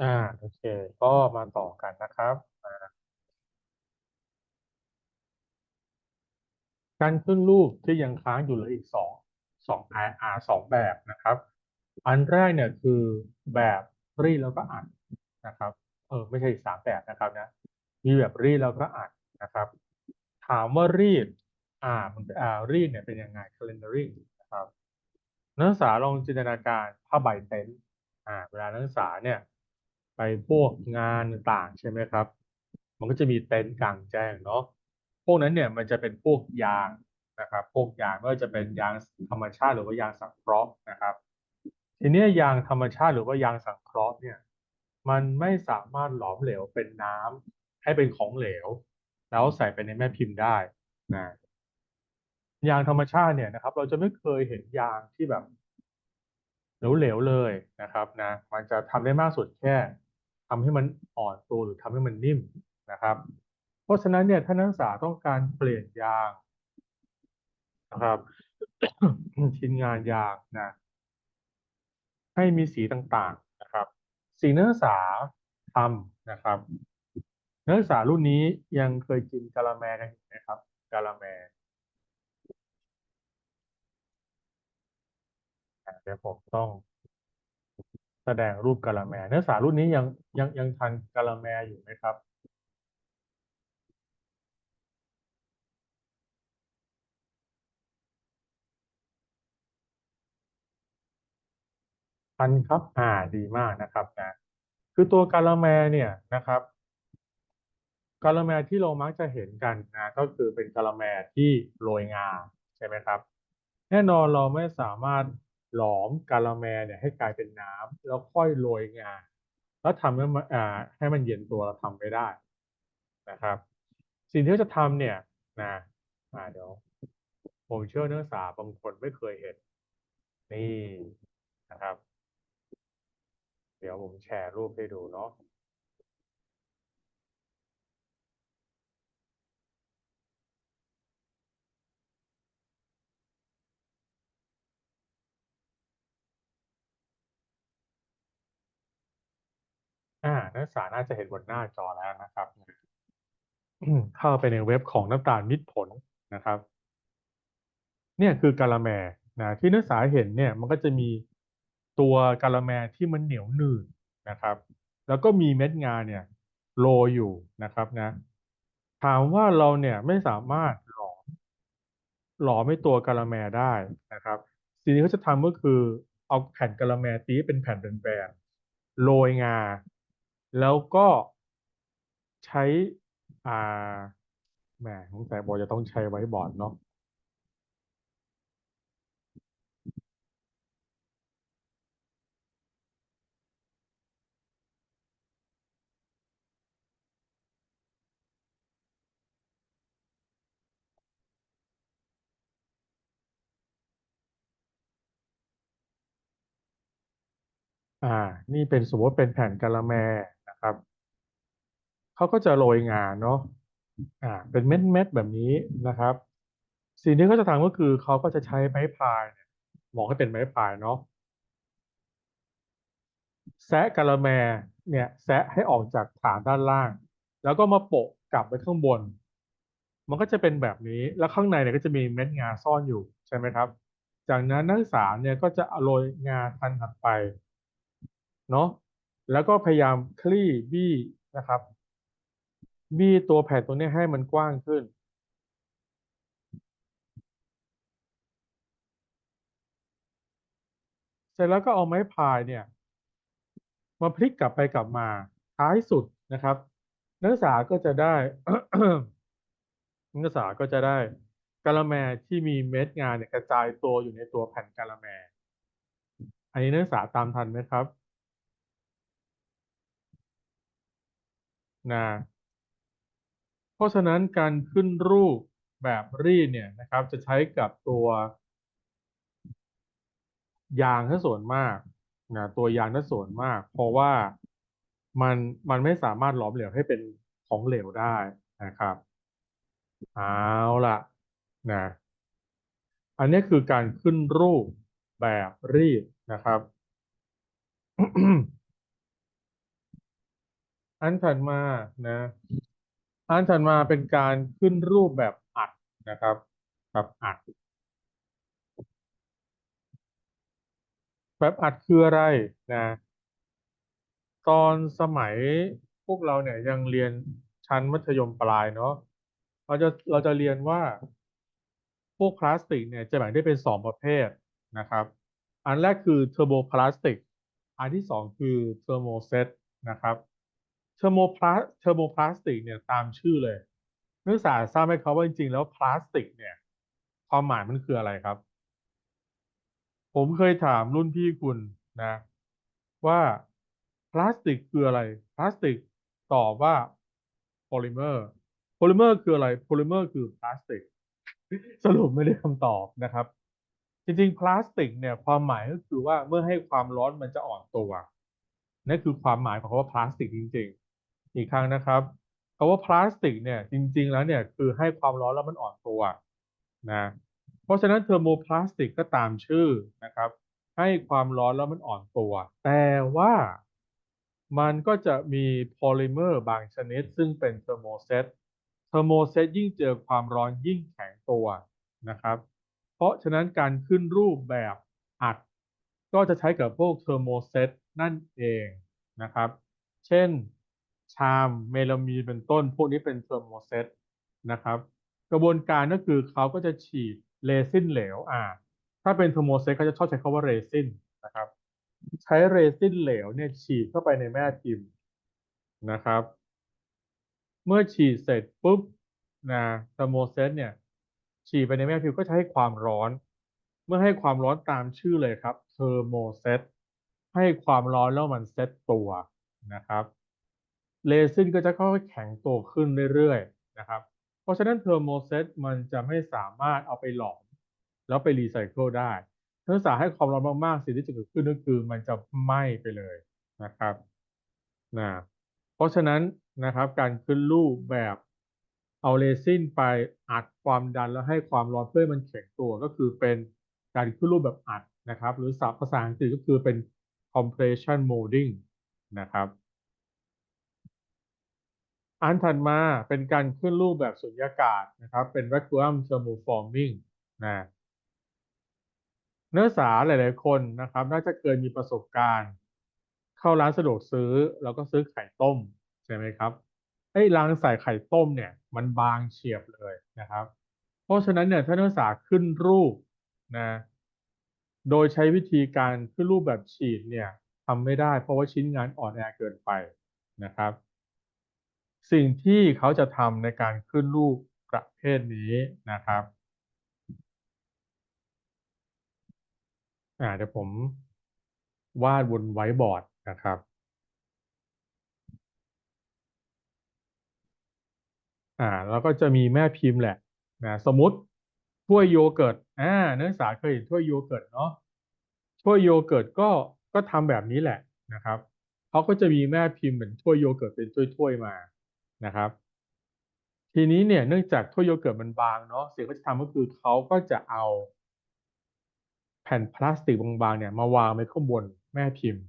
อ่าโอเค ก็มาต่อกันนะครับอ่าการขึ้นรูปที่ยังค้างอยู่เหลืออีกสองสองอาอ่าสองแบบนะครับ อันแรกเนี่ยคือแบบรีดแล้วก็อัดนะครับ เออไม่ใช่สามแบบนะครับนะมีแบบรีดแล้วก็อัดนะครับ ถามว่ารีดอ่ามันอ่ารีดเนี่ยเป็นยังไง calendaring นะครับ นักศึกษาลองจินตนาการผ้าใบเต็นท์อ่า เวลานักศึกษาเนี่ย ไปพวกงานต่างใช่ไหมครับ มันก็จะมีเต็นท์กลางแจ้งเนาะพวกนั้นเนี่ยมันจะเป็นพวกยางนะครับ พวกยางไม่ว่าจะเป็นยางธรรมชาติหรือว่ายางสังเคราะห์นะครับ ทีนี้ยางธรรมชาติหรือว่ายางสังเคราะห์เนี่ยมันไม่สามารถหลอมเหลวเป็นน้ำให้เป็นของเหลว แล้วใส่ไปในแม่พิมพ์ได้นะยางธรรมชาติเนี่ยนะครับ เราจะไม่เคยเห็นยางที่แบบเหลวๆเลยนะครับนะ มันจะทำได้มากสุดแค่ ทำให้มันอ่อนตัวหรือทำให้มันนิ่มนะครับ เพราะฉะนั้นเนี่ยถ้านักศึกษาต้องการเปลี่ยนยางนะครับชิ้นงานยางนะให้มีสีต่างๆนะครับสิ่งนักศึกษาทำนะครับนักศึกษารุ่นนี้ยังเคยกินกะละแมกันอยู่ไหมครับกะละแมอะเดี๋ยวผมต้อง แสดงรูปกะละแมนักศึกษารุ่นนี้ยังยังยังทานกะละแมอยู่ไหมครับทันครับ อ่า ดีมากนะครับนะ คือตัวกะละแมเนี่ยนะครับกะละแมที่เรามักจะเห็นกันนะ ก็คือเป็นกะละแมที่โรยงาใช่ไหมครับ แน่นอนเราไม่สามารถ หลอมกาละแมเนี่ยให้กลายเป็นน้ำแล้วค่อยโรยงา แล้วทำให้มันให้มันเย็นตัวเราทำไม่ได้นะครับ สิ่งที่จะทำเนี่ยนะอ่าเดี๋ยวผมเชื่อนักศึกษาบางคนไม่เคยเห็น นี่นะครับ เดี๋ยวผมแชร์รูปให้ดูเนาะ อ่านักศึกษาน่าจะเห็นบนหน้าจอแล้วนะครับ เข้าไปในเว็บของน้ำตาลมิตรผลนะครับ เนี่ยคือกะละแมนะที่นักศึกษาเห็นเนี่ยมันก็จะมีตัวกะละแมที่มันเหนียวหนืดนะครับ แล้วก็มีเม็ดงาเนี่ยโรยอยู่นะครับนะ ถามว่าเราเนี่ยไม่สามารถหลอมหลอมให้ตัวกะละแมได้นะครับสิ่งที่เขาจะทำก็คือเอาแผ่นกะละแมตีเป็นแผ่นแบนๆโรยงา แล้วก็ใช้ อ่าแหมสงสัยบอกจะต้องใช้ไว้บอร์ดเนาะอ่า นี่เป็นสมมติเป็นแผ่นกะละแม เขาก็จะโรยงานเนาะอ่าเป็นเม็ดเม็ดแบบนี้นะครับ สิ่งที่เขาจะทำก็คือเขาก็จะใช้ไม้พายเนี่ยมองให้เป็นไม้พายเนาะแซะกะละแมเนี่ยแซะให้ออกจากฐานด้านล่าง แล้วก็มาโปะกลับไปข้างบน มันก็จะเป็นแบบนี้แล้วข้างในเนี่ยก็จะมีเม็ดงาซ่อนอยู่ใช่ไหมครับ จากนั้นนักศึกษาเนี่ยก็จะโรยงาทันถัดไปเนาะแล้วก็พยายามคลี่บี้นะครับ บี้ตัวแผ่นตัวนี้ให้มันกว้างขึ้น เสร็จแล้วก็เอาไม้พายเนี่ย มาพลิกกลับไปกลับมา ท้ายสุดนะครับ นักศึกษาก็จะได้ นักศึกษาก็จะได้กะละแมที่มีเม็ดงานเนี่ยกระจายตัวอยู่ในตัวแผ่นกะละแม อันนี้นักศึกษาตามทันไหมครับนะ เพราะฉะนั้นการขึ้นรูปแบบรีดเนี่ยนะครับ จะใช้กับตัวยางถ้าส่วนมากนะตัวยางถ้าส่วนมาก เพราะว่ามันมันไม่สามารถหลอมเหลวให้เป็นของเหลวได้นะครับเอาล่ะนะอันนี้คือการขึ้นรูปแบบรีดนะครับ อันถัดมานะ อันถัดมาเป็นการขึ้นรูปแบบอัดนะครับแบบอัด แบบอัดคืออะไรนะตอนสมัยพวกเราเนี่ยยังเรียนชั้นมัธยมปลายเนาะเราจะเราจะเรียนว่าพวกพลาสติกเนี่ยจะแบ่งได้เป็นสองประเภทนะครับ อันแรกคือเทอร์โบพลาสติก อันที่สองคือเทอร์โมเซตนะครับ เทอร์โมพลาเทอร์โมพลาสติกเนี่ยตามชื่อเลยนักศึกษาทราบไหมครับว่าจริงๆ แล้วพลาสติกเนี่ยความหมายมันคืออะไรครับ ผมเคยถามรุ่นพี่คุณนะ ว่าพลาสติกคืออะไร พลาสติกตอบว่าโพลิเมอร์โพลิเมอร์คืออะไรโพลิเมอร์คือพลาสติก สรุปไม่ได้คำตอบนะครับ จริงๆ พลาสติกเนี่ยความหมายก็คือว่าเมื่อให้ความร้อนมันจะอ่อนตัวนั่นคือความหมายของคำว่าพลาสติกจริง ๆ อีกครั้งนะครับคำว่าพลาสติกเนี่ยจริง ๆ แล้วเนี่ยคือให้ความร้อนแล้วมันอ่อนตัวนะเพราะฉะนั้นเทอร์โมพลาสติกก็ตามชื่อนะครับ ให้ความร้อนแล้วมันอ่อนตัว แต่ว่ามันก็จะมีโพลิเมอร์บางชนิด ซึ่งเป็นเทอร์โมเซตเทอร์โมเซตยิ่งเจอความร้อนยิ่งแข็งตัวนะครับ เพราะฉะนั้นการขึ้นรูปแบบอัด ก็จะใช้กับพวกเทอร์โมเซตนั่นเองนะครับ เช่น ชามเมลามีนเป็นต้น พวกนี้เป็นเทอร์โมเซตนะครับ กระบวนการก็คือเขาก็จะฉีดเรซินเหลวอ่าถ้าเป็นเทอร์โมเซตเขาจะชอบใช้คำว่าเรซินนะครับ ใช้เรซินเหลวเนี่ยฉีดเข้าไปในแม่พิมพ์นะครับ เมื่อฉีดเสร็จปุ๊บนะเทอร์โมเซตเนี่ย ฉีดไปในแม่พิมพ์ก็จะให้ความร้อน เมื่อให้ความร้อนตามชื่อเลยครับเทอร์โมเซตให้ความร้อนแล้วมันเซตตัวนะครับ เรซินก็จะค่อยๆแข็งตัวขึ้นเรื่อยๆนะครับ เพราะฉะนั้นเทอร์โมเซตมันจะไม่สามารถเอาไปหลอม แล้วไปรีไซเคิลได้ถ้าสาให้ความร้อนมากๆสิ่งที่จะเกิดขึ้นก็คือมันจะไหม้ไปเลยนะครับนะเพราะฉะนั้นนะครับการขึ้นรูปแบบเอาเรซินไปอัดความดันแล้วให้ความร้อนเพื่อให้มันแข็งตัวก็คือเป็นการขึ้นรูปแบบอัดนะครับ หรือศัพท์ภาษาอังกฤษก็คือเป็น compression molding นะครับ อันถัดมาเป็นการขึ้นรูปแบบสุญญากาศนะครับ เป็น vacuum thermoforming นะนักศึกษาหลาย ๆ คนนะครับ น่าจะเคยมีประสบการณ์ เข้าร้านสะดวกซื้อ แล้วก็ซื้อไข่ต้ม ใช่ไหมครับไอ้ร้านใส่ไข่ต้มเนี่ย มันบางเฉียบเลยนะครับ เพราะฉะนั้นเนี่ยถ้านักศึกษาขึ้นรูปนะโดยใช้วิธีการขึ้นรูปแบบฉีดเนี่ยทำไม่ได้ เพราะว่าชิ้นงานอ่อนแอเกินไปนะครับ สิ่งที่เขาจะทำในการขึ้นรูปประเภทนี้นะครับอ่าเดี๋ยวผมวาดบนไวบอร์ดนะครับอ่าแล้วก็จะมีแม่พิมพ์แหละนะสมมติถ้วยโยเกิร์ตอ่านักศึกษาเคยเห็นถ้วยโยเกิร์ตเนาะถ้วยโยเกิร์ตก็ก็ทำแบบนี้แหละนะครับเขาก็จะมีแม่พิมพ์เหมือนถ้วยโยเกิร์ตเป็นถ้วยๆมา นะครับ ทีนี้เนี่ยเนื่องจากถ้วยโยเกิร์ตมันบางเนาะสิ่งที่เขาจะทำก็คือเขาก็จะเอาแผ่นพลาสติกบางๆเนี่ยมาวางไว้ข้างบนแม่พิมพ์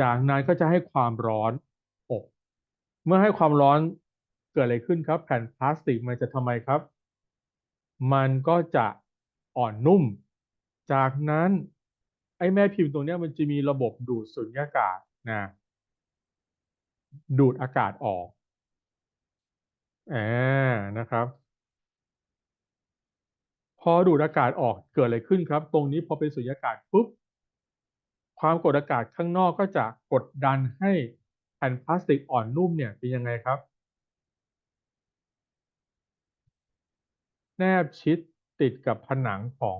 จากนั้นก็จะให้ความร้อนอบ เมื่อให้ความร้อนเกิดอะไรขึ้นครับ แผ่นพลาสติกมันจะทำไมครับ มันก็จะอ่อนนุ่ม จากนั้นไอ้แม่พิมพ์ตรงนี้มันจะมีระบบดูดสุญญากาศนะดูดอากาศออก อ่านะครับ พอดูดอากาศออกเกิดอะไรขึ้นครับ ตรงนี้พอเป็นสุญญากาศปุ๊บ ความกดอากาศข้างนอกก็จะกดดันให้แผ่นพลาสติกอ่อนนุ่มเนี่ยเป็นยังไงครับ แนบชิดติดกับผนังของ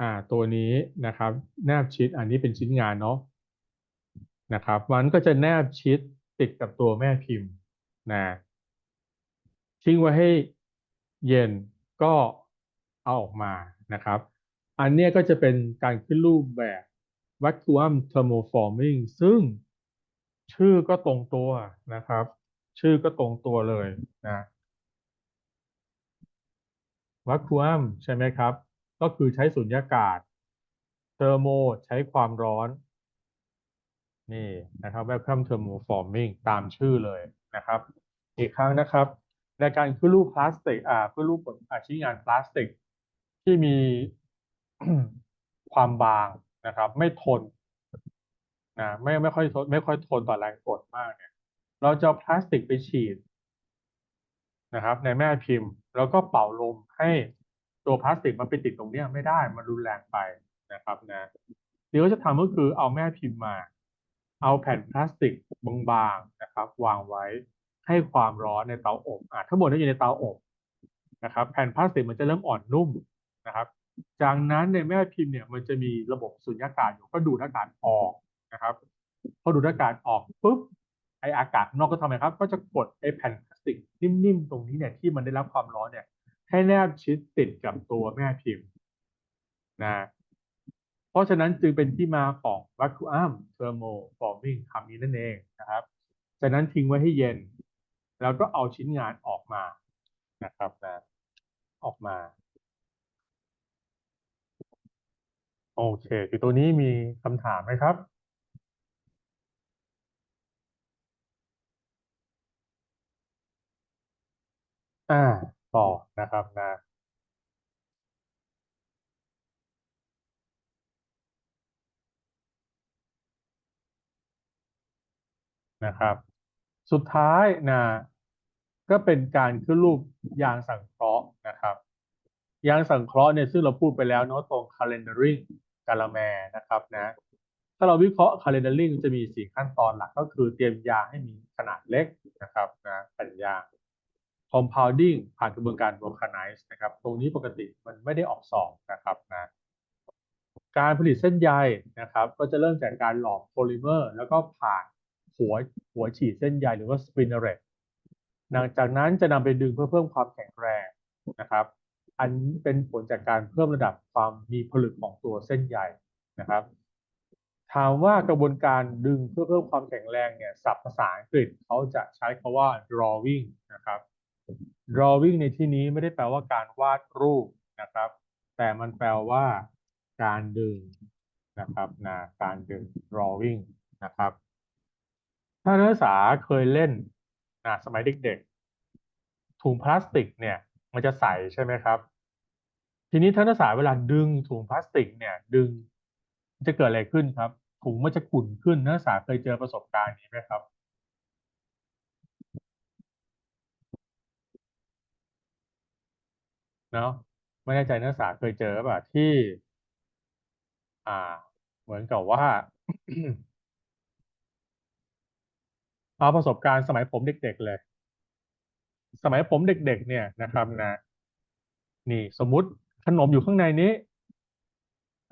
อ่า ตัวนี้นะครับ แนบชิดอันนี้เป็นชิ้นงานเนาะนะครับ มันก็จะแนบชิดติดกับตัวแม่พิมพ์ นะทิ้งไว้ให้เย็นก็เอาออกมานะครับ อันนี้ก็จะเป็นการขึ้นรูปแบบ vacuum thermoforming ซึ่งชื่อก็ตรงตัวนะครับ ชื่อก็ตรงตัวเลยนะ vacuum ใช่ไหมครับ ก็คือใช้สุญญากาศเทอร์โมใช้ความร้อนนี่นะครับ Welcome Thermoforming ตามชื่อเลย นะครับ อีกครั้งนะครับ ในการขึ้นรูปพลาสติกอ่าขึ้นรูปผลอาชิ้นงานพลาสติก ที่มีความบางนะครับ ไม่ทนนะไม่ไม่ค่อยทนไม่ค่อยทนต่อแรงกดมากเนี่ย เราจะพลาสติกไปฉีดนะครับ ในแม่พิมพ์ แล้วก็เป่าลมให้ตัวพลาสติกมันไปติดตรงเนี้ยไม่ได้มันรุนแรงไปนะครับนะเดี๋ยวจะทำก็คือเอาแม่พิมพ์มา เอาแผ่นพลาสติกบางๆนะครับ วางไว้ให้ความร้อนในเตาอบอะทั้งหมดนี้อยู่ในเตาอบนะครับ แผ่นพลาสติกมันจะเริ่มอ่อนนุ่มนะครับ จากนั้นในแม่พิมพ์เนี่ยมันจะมีระบบสุญญากาศอยู่ก็ดูดอากาศออกนะครับพอดูดอากาศออกปุ๊บไออากาศนอกก็ทำไมครับ ก็จะกดไอแผ่นพลาสติกนิ่มๆตรงนี้เนี่ยที่มันได้รับความร้อนเนี่ยให้แนบชิดติดกับตัวแม่พิมพ์นะ เพราะฉะนั้นจึงเป็นที่มาของ vacuum thermoforming คำนี้นั่นเองนะครับ จากนั้นทิ้งไว้ให้เย็น แล้วก็เอาชิ้นงานออกมานะครับนะออกมา โอเคคือตัวนี้มีคำถามไหมครับอ่าต่อนะครับนะ นะครับ สุดท้ายนะก็เป็นการขึ้นรูปยางสังเคราะห์นะครับ ยางสังเคราะห์เนี่ยซึ่งเราพูดไปแล้วเนาะตรง calendaring กาลาแมนะครับนะถ้าเราวิเคราะห์ calendaring จะมีสี่ขั้นตอนหลักก็คือเตรียมยางให้มีขนาดเล็กนะครับนะแผ่นยาง compounding ผ่านกระบวนการ vulcanize นะครับ ตรงนี้ปกติมันไม่ได้ออกสอบนะครับนะการผลิตเส้นใยนะครับ ก็จะเริ่มจากการหลอมโพลิเมอร์ แล้วก็ผ่าน หัวหัวฉีดเส้นใยหรือว่า spinneret หลังจากนั้นจะนำไปดึงเพื่อเพิ่มความแข็งแรงนะครับ อันนี้เป็นผลจากการเพิ่มระดับความมีผลึกของตัวเส้นใยนะครับ ถามว่ากระบวนการดึงเพื่อเพิ่มความแข็งแรงเนี่ยศัพท์ภาษาอังกฤษเขาจะใช้คาว่า drawing นะครับ drawing ในที่นี้ไม่ได้แปลว่าการวาดรูปนะครับ แต่มันแปลว่าการดึงนะครับนะการดึง drawing นะครับ ถ้านักศึกษาเคยเล่นนะสมัยเด็กๆ ถุงพลาสติกเนี่ย มันจะใสใช่ไหมครับ ทีนี้ถ้านักศึกษาเวลาดึงถุงพลาสติกเนี่ย ดึงจะเกิดอะไรขึ้นครับ ถุงมันจะขุ่นขึ้นนักศึกษาเคยเจอประสบการณ์นี้ไหมครับเนาะไม่แน่ใจนักศึกษาเคยเจอป่ะที่ อ่า เหมือนกับว่า เอาประสบการณ์สมัยผมเด็กๆเลย สมัยผมเด็กๆเนี่ยนะครับนะ นี่สมมุติขนมอยู่ข้างในนี้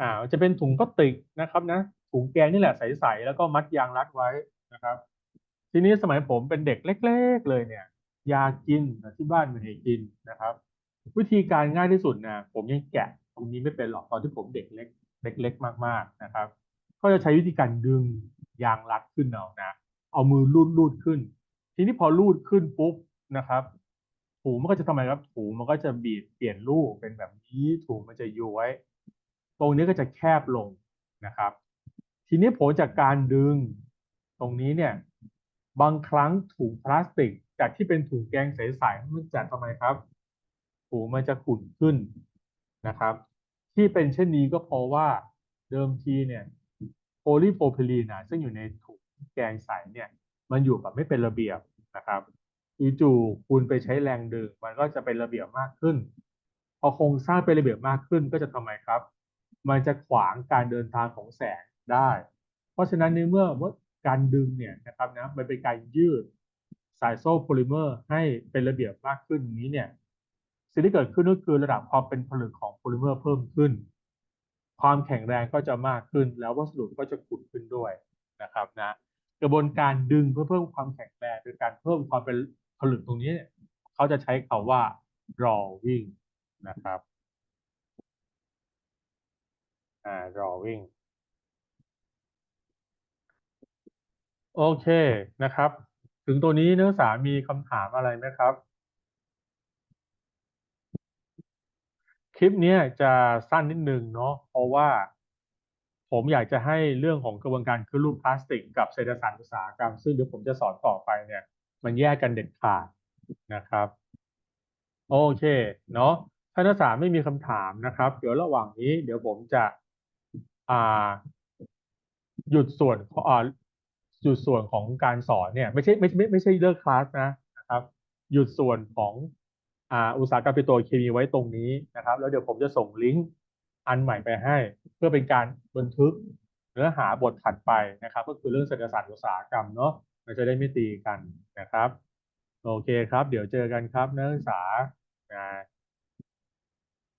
อ่าจะเป็นถุงพลาสติกนะครับนะถุงแกงนี่แหละใสๆแล้วก็มัดยางรัดไว้นะครับ ทีนี้สมัยผมเป็นเด็กเล็ก ๆ เลยเนี่ย ยากินที่บ้านไม่ให้กินนะครับ วิธีการง่ายที่สุดนะผมยังแกะตรงนี้ไม่เป็นหรอกตอนที่ผมเด็กเล็ก เล็ก ๆ มาก ๆนะครับ ก็จะใช้วิธีการดึงยางรัดขึ้นเอานะ เอามือลูดลูดขึ้น ทีนี้พอลูดขึ้นปุ๊บนะครับถุงมันก็จะทำไมครับถุงมันก็จะบีบเปลี่ยนรูปเป็นแบบนี้ถุงมันจะย้วย ตรงนี้ก็จะแคบลงนะครับ ทีนี้ผลจากการดึงตรงนี้เนี่ย บางครั้งถุงพลาสติก จากที่เป็นถุงแกงใสๆมันจะทำไมครับถุงมันจะขุ่นขึ้นนะครับ ที่เป็นเช่นนี้ก็เพราะว่าเดิมทีเนี่ยโพลีโพรพิลีนนะซึ่งอยู่ในถ แกงใสเนี่ยมันอยู่แบบไม่เป็นระเบียบนะครับจู่ๆคุณไปใช้แรงดึงมันก็จะเป็นระเบียบมากขึ้น พอโครงสร้างเป็นระเบียบมากขึ้นก็จะทำไมครับ มันจะขวางการเดินทางของแสงได้ เพราะฉะนั้นในเมื่อว่าการดึงเนี่ยนะครับนะมันเป็นการยืดสายโซ่โพลิเมอร์ให้เป็นระเบียบมากขึ้นนี้เนี่ยสิ่งที่เกิดขึ้นก็คือระดับความเป็นผลึกของโพลิเมอร์เพิ่มขึ้น ความแข็งแรงก็จะมากขึ้นแล้ววัสดุก็จะขุ่นขึ้นด้วยนะครับนะ กระบวนการดึงเพื่อเพิ่มความแข็งแรงโดยการเพิ่มความเป็นผลึกตรงนี้เนี่ยเขาจะใช้คำว่า drawing นะครับ อ่า drawing โอเคนะครับ ถึงตัวนี้นักศึกษามีคำถามอะไรไหมครับ คลิปนี้จะสั้นนิดนึงเนาะเพราะว่า ผมอยากจะให้เรื่องของกระบวนการขึ้นรูปพลาสติก กับเศรษฐศาสตร์อุตสาหกรรม ซึ่งเดี๋ยวผมจะสอนต่อไปเนี่ย มันแยกกันเด็ดขาดนะครับโอเคเนาะถ้านักศึกษาไม่มีคำถามนะครับ เดี๋ยวระหว่างนี้ เดี๋ยวผมจะอ่าหยุดส่วนอ่าหยุดส่วนของการสอนเนี่ยไม่ใช่ไม่ไม่ไม่ใช่เลิกคลาสนะนะครับ หยุดส่วนของอ่าอุตสาหกรรมปิโตรเคมีไว้ตรงนี้นะครับ แล้วเดี๋ยวผมจะส่งลิงก์ อันใหม่ไปให้ เพื่อเป็นการบันทึกเนื้อหาบทถัดไปนะครับ ก็คือเรื่องเศรษฐศาสตร์อุตสาหกรรมเนาะมันจะได้ไม่ตีกันนะครับ โอเคครับ เดี๋ยวเจอกันครับนักศึกษาอ่า